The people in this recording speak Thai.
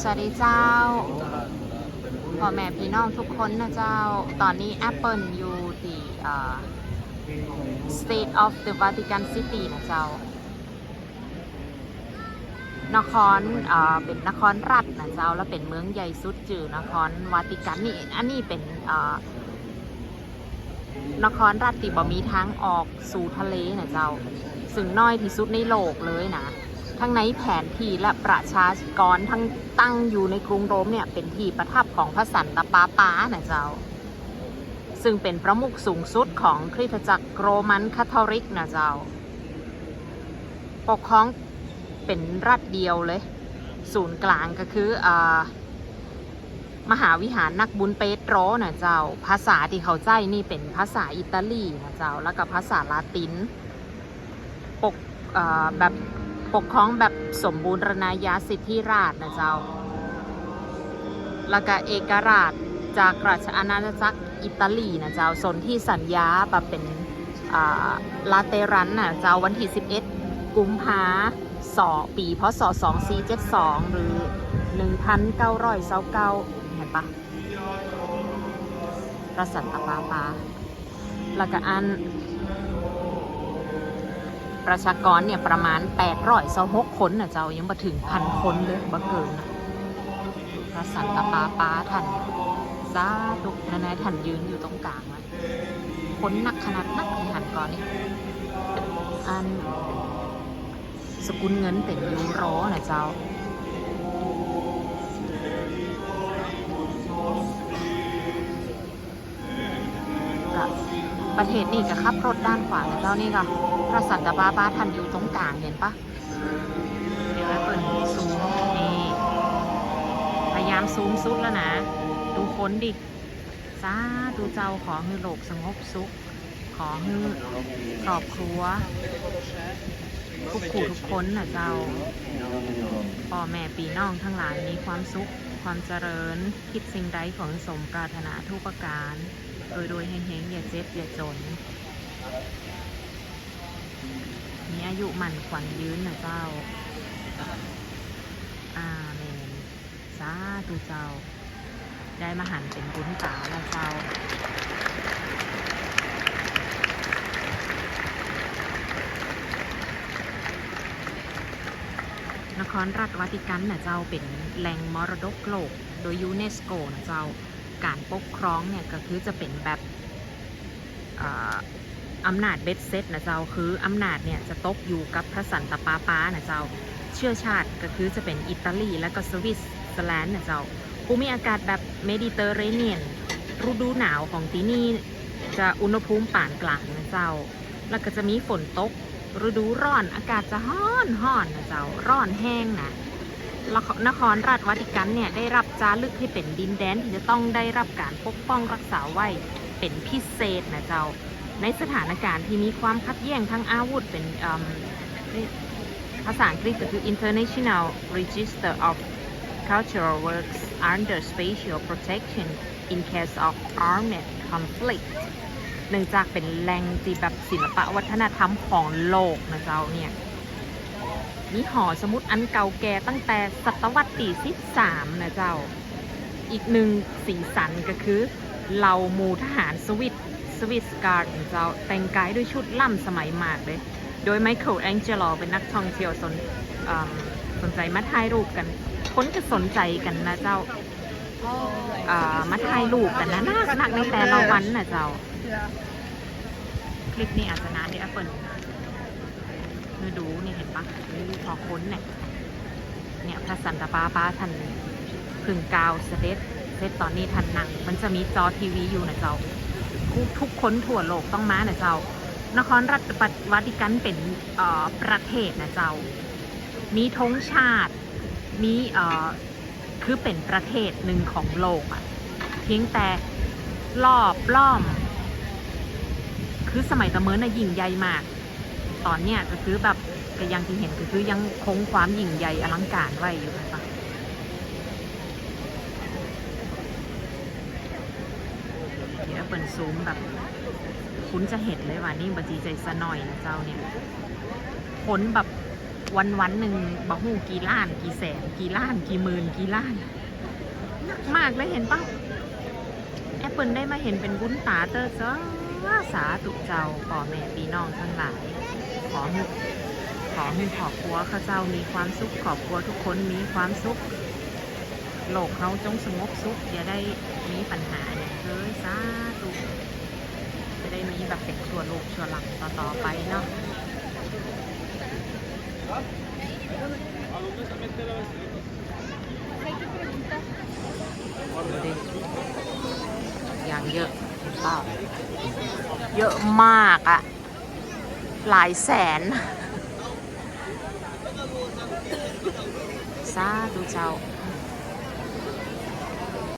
สวัสดีเจ้าพ่อแม่พี่น้องทุกคนนะเจ้า ตอนนี้ Apple อยู่ที่ State of the Vatican City นะเจ้านครเป็นนครรัฐนะเจ้า แล้วเป็นเมืองใหญ่สุดจือนครวาติกันนี่อันนี้เป็นนครรัฐที่บ่มีทางออกสู่ทะเลนะเจ้า ซึ่งน้อยที่สุดในโลกเลยนะ ทั้งในแผนที่และประชากรทั้งตั้งอยู่ในกรุงโรมเนี่ยเป็นที่ประทับของพระสันตะปาปานะเจ้า ซึ่งเป็นประมุขสูงสุดของคริสตจักรโรมันคาทอลิกนะเจ้า ปกครองเป็นรัฐเดียวเลย ศูนย์กลางก็คืออมหาวิหารนักบุญเปโตรนะเจ้า ภาษาที่เขาใจนี่เป็นภาษาอิตาลีนะเจ้า แล้วก็ภาษาลาติน ปกแบบ ปกครองแบบสมบูรณาญาสิทธิราชนะเจ้า แล้วก็เอกราชจากราชอาณาจักรอิตาลีนะเจ้าสนที่สัญญาแบบเป็นลาเตรันนะเจ้าวันที่ 11 กุมภาสอปีพศ2472 หรือ 1929เห็นปะระสันตปาปา แล้วก็อัน ประชากรเนี่ยประมาณ8 2 6คนนะเจ้ายังมาถึงพันคนเลยบ่เกินนะพระสันตะปาปาท่านซาตุกนายท่านยืนอยู่ตรงกลางนะคนหนักขนาดนักในหันก่อนนี่อันสกุลเงินเป็นยูโรนะเจ้ากับประเทศนี่ก็ขับรถด้านขวานะเจ้านี่ก็ ระสันตะปาปาทันอยู่ตรงกลางเห็นปะเดี๋ยวให้เปิดซูมนี่พยายามซูมสุดแล้วนะ ดูคนดิสาดูเจ้าขอให้โลกสงบสุข ขอให้ครอบครัวทุกขู่ทุกคนนะเจ้าพ่อแม่ปีน้องทั้งหลายมีความสุขความเจริญ คิดสิ่งใดของสมปรารถนาทุกประการ โดยโดยเฮงๆอย่าเจ็บอย่าจน มีอายุหมันขวัญยืนนะเจ้า อาเมนสาธุเจ้า ได้มาหันเป็นบุญตาแล้วเจ้านครรัฐวาติกันนะเจ้าเป็นแหล่งมรดกโลก โดยยูเนสโกนะเจ้า การปกครองเนี่ยก็คือจะเป็นแบบ อ่าอำนาจเบ็ดเซตนะเจ้าคืออำนาจเนี่ยจะตกอยู่กับพระสันตะปาปานะเจ้า เชื้อชาติก็คือจะเป็นอิตาลีและก็สวิตเซอร์แลนด์นะเจ้าภูมิอากาศแบบเมดิเตอร์เรเนียนฤดูหนาวของที่นี่จะอุณหภูมิปานกลางนะเจ้า แล้วก็จะมีฝนตกฤดูร้อนอากาศจะร้อนร้อนนะเจ้าร้อนแห้งนะนครราชวาติกันเนี่ยได้รับจารึกให้เป็นดินแดนที่จะต้องได้รับการปกป้องรักษาไว้เป็นพิเศษนะเจ้า ในสถานการณ์ที่มีความขัดแย้งทางอาวุธเป็นภาษาอังกฤษก็คือ International Register of Cultural Works under Special Protection in case of armed conflict เนื่องจากเป็นแหล่งที่แบบศิลปะวัฒนธรรมของโลกนะเจ้าเนี่ยมีหอสมุดอันเก่าแก่ตั้งแต่ศตวรรษที่13นะเจ้า อีกหนึ่งสีสันก็คือเหล่าหมู่ทหารสวิต สวิสการ์ดเจ้าแต่งกายด้วยชุดล่ำสมัยมากเลย โดยไมเคิลแองเจลอเป็นนักท่องเที่ยวสนสนใจมาถ่ายรูปกัน คนก็สนใจกันนะเจ้าอ่ามาถ่ายรูปกันนะนักนักในแต่ละวันนะเจ้า คลิปนี้อาจจะนานที่แอปเปิลมาดูนี่เห็นปะนี่พอค้นเนี่ย เนี่ยพระสันตะปาปาท่านพึ่งกาวเสด็จเสร็จตอนนี้ท่านนั่ง มันจะมีจอทีวีอยู่นะเจ้า ทุกทุกคนทั่วโลกต้องมานะเจ้า นครรัฐวาติกันเป็นประเทศนะเจ้า มีธงชาติ มีคือเป็นประเทศหนึ่งของโลกอะเพียงแต่รอบล้อม คือสมัยตะเมินน่ะยิ่งใหญ่มาก ตอนเนี้ยก็คือแบบก็ยังที่เห็นก็คือยังคงความยิ่งใหญ่อลังการไว้อยู่นะคะ เดี๋ยวเปิดซูมแบบคุณจะเห็นเลยว่านี่บัจีใจสะหน่อยนะเจ้าเนี่ยคนแบบวันวันๆหนึ่งบะหูกี่ล้าน กี่แสน กี่ล้าน กี่หมื่นกี่ล้านหนักมากเลยเห็นปะแอปเปิลได้มาเห็นเป็นบุญตาเตอร์จ้าสาธุเจ้าพ่อแม่พี่น้องทั้งหลาย ขอให้ขอให้ครอบครัวข้าเจ้ามีความสุขครอบครัวทุกคนมีความสุข โลกเขาจงสงบสุขอย่าได้มีปัญหาอย่างเลยสาธุจะได้มีแบบเป็นชัวลูกชัวหลังต่อๆไปเนาะอย่างเยอะเห็นเปล่าเยอะมากอะหลายแสนสาธุเจ้า